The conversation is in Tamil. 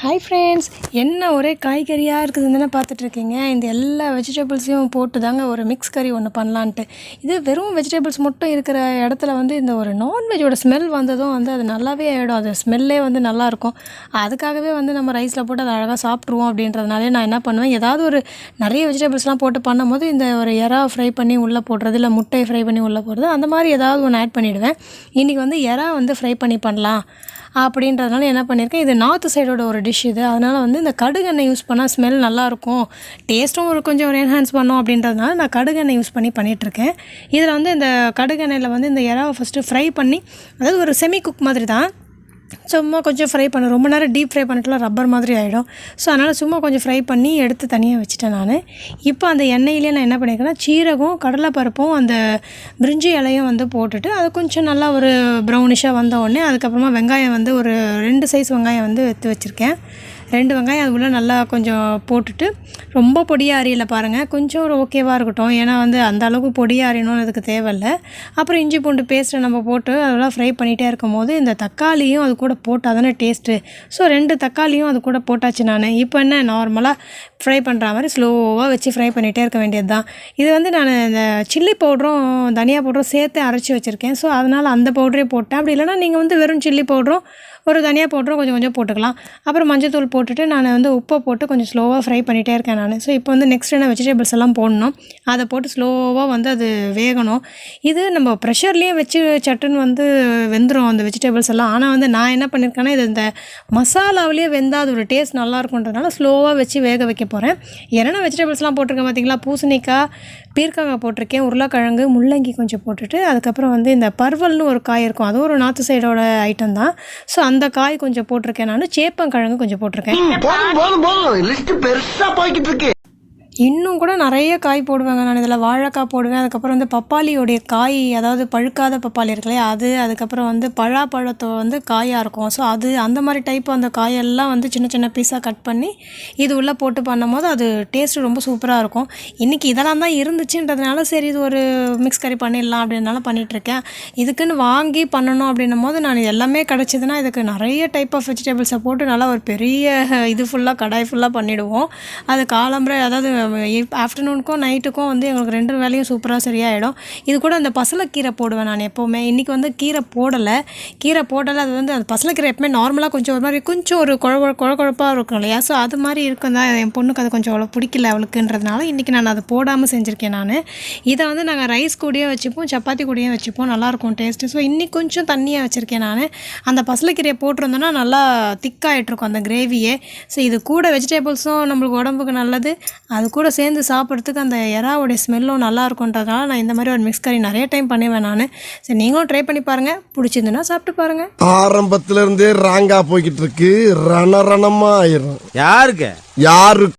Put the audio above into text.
ஹாய் ஃப்ரெண்ட்ஸ் என்ன ஒரே காய்கறியாக இருக்குதுன்னு தானே பார்த்துட்ருக்கீங்க? இந்த எல்லா வெஜிடபிள்ஸையும் போட்டு தாங்க ஒரு மிக்ஸ் கறி ஒன்று பண்ணலான்ட்டு. இது வெறும் வெஜிடபிள்ஸ் மட்டும் இருக்கிற இடத்துல வந்து இந்த ஒரு நான்வெஜ்ஜோட ஸ்மெல் வந்ததும் வந்து அது நல்லாவே ஆகிடும் அது ஸ்மெல்லே வந்து நல்லாயிருக்கும் அதுக்காகவே வந்து நம்ம ரைஸில் போட்டு அதை அழகாக சாப்பிட்ருவோம் அப்படின்றதுனாலே நான் என்ன பண்ணுவேன்? ஏதாவது ஒரு நிறைய வெஜிடபிள்ஸ்லாம் போட்டு பண்ணும்போது இந்த ஒரு எறா ஃப்ரை பண்ணி உள்ளே போடுறது இல்லை முட்டையை ஃப்ரை பண்ணி உள்ளே போடுறது அந்த மாதிரி ஏதாவது ஒன்று ஆட் பண்ணிவிடுவேன் இன்றைக்கி வந்து எறா வந்து ஃப்ரை பண்ணி பண்ணலாம். அப்படின்றதுனால என்ன பண்ணியிருக்கேன்? இது நார்த்து சைடோட ஒரு டிஷ் இது. அதனால் வந்து இந்த கடுகெண்ணெய் யூஸ் பண்ணால் ஸ்மெல் நல்லாயிருக்கும் டேஸ்ட்டும் ஒரு கொஞ்சம் ஒரு என்ஹான்ஸ் பண்ணோம் அப்படின்றதுனால நான் கடுகெண்ணெய் யூஸ் பண்ணி பண்ணிகிட்ருக்கேன் இதில் வந்து இந்த கடுகெண்ணெயில் வந்து இந்த இறாவை ஃபஸ்ட்டு ஃப்ரை பண்ணி அதாவது ஒரு செமி குக் மாதிரி தான் சும்மா கொஞ்சம் ஃப்ரை பண்ண. ரொம்ப நேரம் டீப் ஃப்ரை பண்ணிட்டுலாம் ரப்பர் மாதிரி ஆகிடும் ஸோ அதனால் சும்மா கொஞ்சம் ஃப்ரை பண்ணி எடுத்து தனியாக வச்சுட்டேன் நான். இப்போ அந்த எண்ணெயிலே நான் என்ன பண்ணியிருக்கேன்னா சீரகம் கடலைப்பருப்பும் அந்த பிரிஞ்சி இலையும் வந்து போட்டுட்டு அது கொஞ்சம் நல்லா ஒரு ப்ரௌனிஷாக வந்த உடனே அதுக்கப்புறமா வெங்காயம் வந்து ஒரு ரெண்டு சைஸ் வெங்காயம் வந்து எடுத்து வச்சுருக்கேன். ரெண்டு வெங்காயம் அது உள்ளே நல்லா கொஞ்சம் போட்டுட்டு ரொம்ப பொடியாக அரியல பாருங்கள் கொஞ்சம் ஒரு ஓகேவாக இருக்கட்டும். ஏன்னா வந்து அந்த அளவுக்கு பொடியாக அரியணும்னு அதுக்கு தேவையில்ல. அப்புறம் இஞ்சி பூண்டு பேஸ்ட்டை நம்ம போட்டு அதெல்லாம் ஃப்ரை பண்ணிகிட்டே இருக்கும் போது இந்த தக்காளியும் அது கூட போட்டால் தானே டேஸ்ட்டு ஸோ ரெண்டு தக்காளியும் அது கூட போட்டாச்சு நான். இப்போ என்ன நார்மலாக ஃப்ரை பண்ணுற மாதிரி ஸ்லோவாக வச்சு ஃப்ரை பண்ணிகிட்டே இருக்க வேண்டியது தான் இது வந்து நான் இந்த சில்லி பவுடரும் தனியா பவுடரும் சேர்த்து அரைச்சி வச்சுருக்கேன். ஸோ அதனால் அந்த பவுடரே போட்டேன். அப்படி இல்லைனா நீங்கள் வந்து வெறும் சில்லி பவுடரும் ஒரு தனியாக பவுடரும் கொஞ்சம் கொஞ்சம் போட்டுக்கலாம். அப்புறம் மஞ்சத்தூள் போட்டுட்டு நான் வந்து உப்பை போட்டு கொஞ்சம் ஸ்லோவாக ஃப்ரை பண்ணிகிட்டே இருக்கேன் நான். ஸோ இப்போ வந்து நெக்ஸ்ட் என்ன வெஜிடபிள்ஸ் எல்லாம் போடணும்? அதை போட்டு ஸ்லோவாக வந்து அது வேகணும். இது நம்ம ப்ரெஷர்லேயே வச்சு சட்டுன்னு வந்து வெந்துடும் அந்த வெஜிடபிள்ஸ் எல்லாம். ஆனால் வந்து நான் என்ன பண்ணியிருக்கேன்னா இது இந்த மசாலாவிலேயே வெந்தால் அது ஒரு டேஸ்ட் நல்லாயிருக்குன்றதுனால ஸ்லோவாக வச்சு வேக வைக்க போகிறேன் என்னென்ன வெஜிடபிள்ஸ்லாம் போட்டிருக்கேன் பார்த்தீங்களா பூசணிக்காய் பீர்க்கங்காய் போட்டிருக்கேன் உருளைக்கிழங்கு முள்ளங்கி கொஞ்சம் போட்டுட்டு அதுக்கப்புறம் வந்து இந்த பர்வல்னு ஒரு காய் இருக்கும். அதுவும் ஒரு நார்த்து சைடோட ஐட்டம் தான். ஸோ அந்த காய் கொஞ்சம் போட்டிருக்கேன் நான். சேப்பங்கிழங்கு கொஞ்சம் போட்டிருக்கேன். போதும் போதும் போதும். போய்கிட்டு இருக்கு. இன்னும் கூட நிறைய காய் போடுவேங்க நான் இதில் வாழைக்காய் போடுவேன். அதுக்கப்புறம் வந்து பப்பாளியோடைய காய் அதாவது பழுக்காத பப்பாளி இருக்கு இல்லையா அது அதுக்கப்புறம் வந்து பழாப்பழத்தோ வந்து காயாக இருக்கும். ஸோ அது அந்த மாதிரி டைப் அந்த காயெல்லாம் வந்து சின்ன சின்ன பீஸாக கட் பண்ணி இது உள்ளே போட்டு பண்ணும்போது அது டேஸ்ட்டு ரொம்ப சூப்பராக இருக்கும். இன்றைக்கி இதெல்லாம் தான் இருந்துச்சுன்றதுனால சரி இது ஒரு மிக்ஸ் கறி பண்ணிடலாம் அப்படின்னால பண்ணிகிட்ருக்கேன் இதுக்குன்னு வாங்கி பண்ணணும் அப்படின்னும் போது நான் எல்லாமே கிடச்சிதுன்னா இதுக்கு நிறைய டைப் ஆஃப் வெஜிடபிள்ஸை போட்டு நல்லா ஒரு பெரிய இது ஃபுல்லாக கடாய் ஃபுல்லாக பண்ணிவிடுவோம் அது காலம்பரை அதாவது ஆஃப்டர்நூனுக்கும் நைட்டுக்கும் வந்து எங்களுக்கு ரெண்டு வேலையும் சூப்பராக சரியாயிடும். இது கூட அந்த பசலைக்கீரை போடுவேன் நான் எப்போவுமே. இன்றைக்கி வந்து கீரை போடலை. கீரை போடலை அது வந்து அந்த பசலைக்கீரை எப்பவுமே நார்மலாக கொஞ்சம் ஒரு மாதிரி கொஞ்சம் ஒரு குழ குழ குழ குழப்பாக இருக்கும் இல்லையா? ஸோ அது மாதிரி இருக்கும் தான் என் பொண்ணுக்கு அது கொஞ்சம் அவ்வளோ பிடிக்கல அவளுக்குன்றதுனால இன்றைக்கி நான் அதை போடாமல் செஞ்சுருக்கேன் நான். இதை வந்து நாங்கள் ரைஸ் கூடயே வச்சுப்போம் சப்பாத்தி கூடயே வச்சுப்போம். நல்லாயிருக்கும் டேஸ்ட்டு ஸோ இன்றைக்கி கொஞ்சம் தண்ணியாக வச்சுருக்கேன் நான். அந்த பசலைக்கீரையை போட்டிருந்தோன்னா நல்லா திக்காயிட்ருக்கும் அந்த கிரேவியே ஸோ இது கூட வெஜிடபிள்ஸும் நம்மளுக்கு உடம்புக்கு நல்லது. அது கூட சேர்ந்து சாப்பிட்றதுக்கு அந்த எறாவுடைய ஸ்மெல்லும் நல்லா இருக்குன்றதுனால நான் இந்த மாதிரி ஒரு மிக்ஸ் கறி நிறைய டைம் பண்ணுவேன் நான். சரி நீங்களும் ட்ரை பண்ணி பாருங்கள் பிடிச்சிருந்துன்னா சாப்பிட்டு பாருங்கள் ஆரம்பத்துல இருந்தே ராங்கா போய்கிட்டு இருக்கு. ரண ரணமா ஆயிரும் யாருக்கு? யாரு